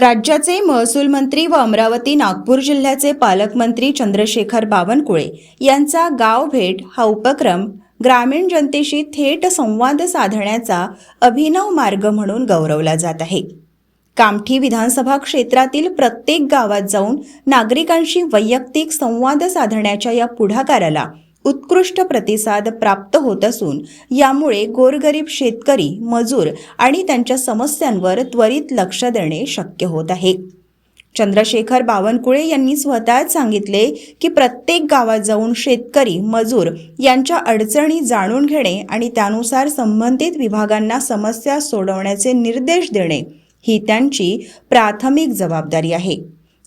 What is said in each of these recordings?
राज्याचे महसूल मंत्री व अमरावती नागपूर जिल्ह्याचे पालकमंत्री चंद्रशेखर बावनकुळे यांचा गाव भेट हा उपक्रम ग्रामीण जनतेशी थेट संवाद साधण्याचा अभिनव मार्ग म्हणून गौरवला जात आहे. कामठी विधानसभा क्षेत्रातील प्रत्येक गावात जाऊन नागरिकांशी वैयक्तिक संवाद साधण्याच्या या पुढाकाराला उत्कृष्ट प्रतिसाद प्राप्त होत असून यामुळे गोरगरीब शेतकरी मजूर आणि त्यांच्या समस्यांवर त्वरित लक्ष देणे शक्य होत आहे. चंद्रशेखर बावनकुळे यांनी स्वतःच सांगितले की प्रत्येक गावात जाऊन शेतकरी मजूर यांच्या अडचणी जाणून घेणे आणि त्यानुसार संबंधित विभागांना समस्या सोडवण्याचे निर्देश देणे ही त्यांची प्राथमिक जबाबदारी आहे.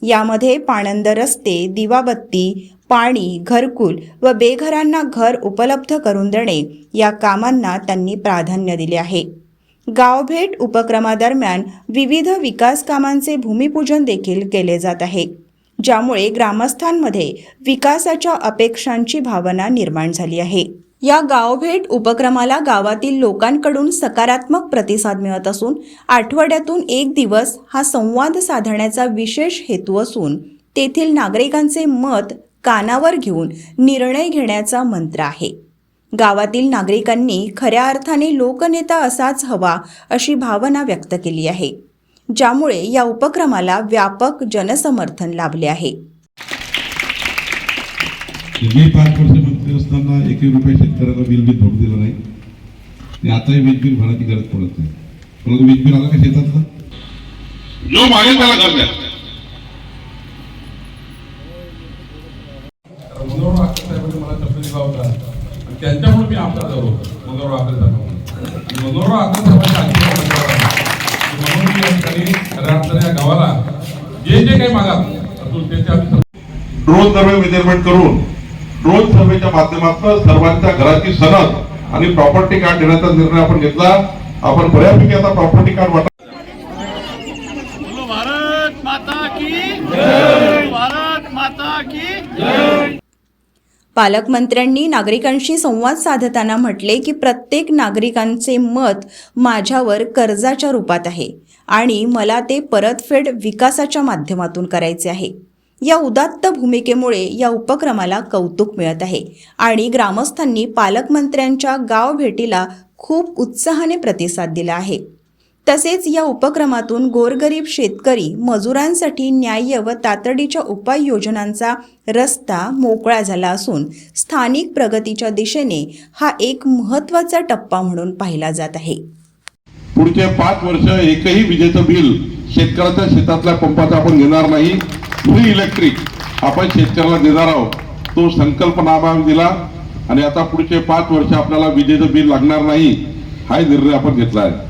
यामध्ये पाणंद रस्ते दिवाबत्ती पाणी घरकुल व बेघरांना घर उपलब्ध करून देणे या कामांना त्यांनी प्राधान्य दिले आहे. गावभेट उपक्रमादरम्यान विविध विकास कामांचे भूमिपूजन देखील केले जात आहे ज्यामुळे ग्रामस्थांमध्ये विकासाच्या अपेक्षांची भावना निर्माण झाली आहे. या गावभेट उपक्रमाला गावातील लोकांकडून सकारात्मक प्रतिसाद मिळत असून आठवड्यातून एक दिवस हा संवाद साधण्याचा विशेष हेतू असून तेथील नागरिकांचे मत कानावर घेऊन निर्णय घेण्याचा मंत्र आहे. गावातील नागरिकांनी खऱ्या अर्थाने लोकनेता असाच हवा अशी भावना व्यक्त केली आहे. ज्यामुळे या उपक्रमाला व्यापक जनसमर्थन लाभले आहे. मी पाच वर्ष मंत्री असताना एकही रुपये शेतकऱ्याला बिल बिल भरू दिलं नाही. आणि आताही वीज बिल भरायची गरज पडत नाही. परंतु वीज बिल आला का शेतातलं? जो मागेल त्याला घर द्या होता आणि त्यांच्यामुळे मी आमदार झालो. म्हणून. मी या ठिकाणी गावाला जे जे काही मागाल अतुल ते ते आम्ही ड्रोन सर्वे मेजरमेंट करून ड्रोन सर्वेच्या माध्यमातून सर्वांच्या घराची सनद आणि प्रॉपर्टी कार्ड देण्याचा निर्णय आपण घेतला. आपण बऱ्यापैकी आता प्रॉपर्टी कार्ड बोलो भारत माता की जय. भारत माता की जय. पालकमंत्र्यांनी नागरिकांशी संवाद साधताना म्हटले की प्रत्येक नागरिकांचे मत माझ्यावर कर्जाच्या रूपात आहे आणि मला ते परतफेड विकासाच्या माध्यमातून करायचे आहे. या उदात्त भूमिकेमुळे या उपक्रमाला कौतुक मिळत आहे आणि ग्रामस्थांनी पालकमंत्र्यांच्या गाव भेटीला खूप उत्साहाने प्रतिसाद दिला आहे. तसेच या उपक्रमातून गोरगरीब शेतकरी मजुरांसाठी न्याय्य व तातडीच्या उपाययोजनांचा रस्ता मोकळा झाला असून स्थानिक प्रगतीच्या दिशेने हा एक महत्त्वाचा टप्पा म्हणून पाहिला जात आहे. पुढचे पाच वर्ष एकही विजेचं बिल शेतकऱ्याच्या शेतातल्या पंपाचा आपण घेणार नाही. फ्री इलेक्ट्रिक आपण शेतकऱ्याला देणार आहोत. तो संकल्पनामा दिला आणि आता पुढचे पाच वर्ष आपल्याला विजेचं बिल लागणार नाही हा निर्णय आपण घेतला आहे.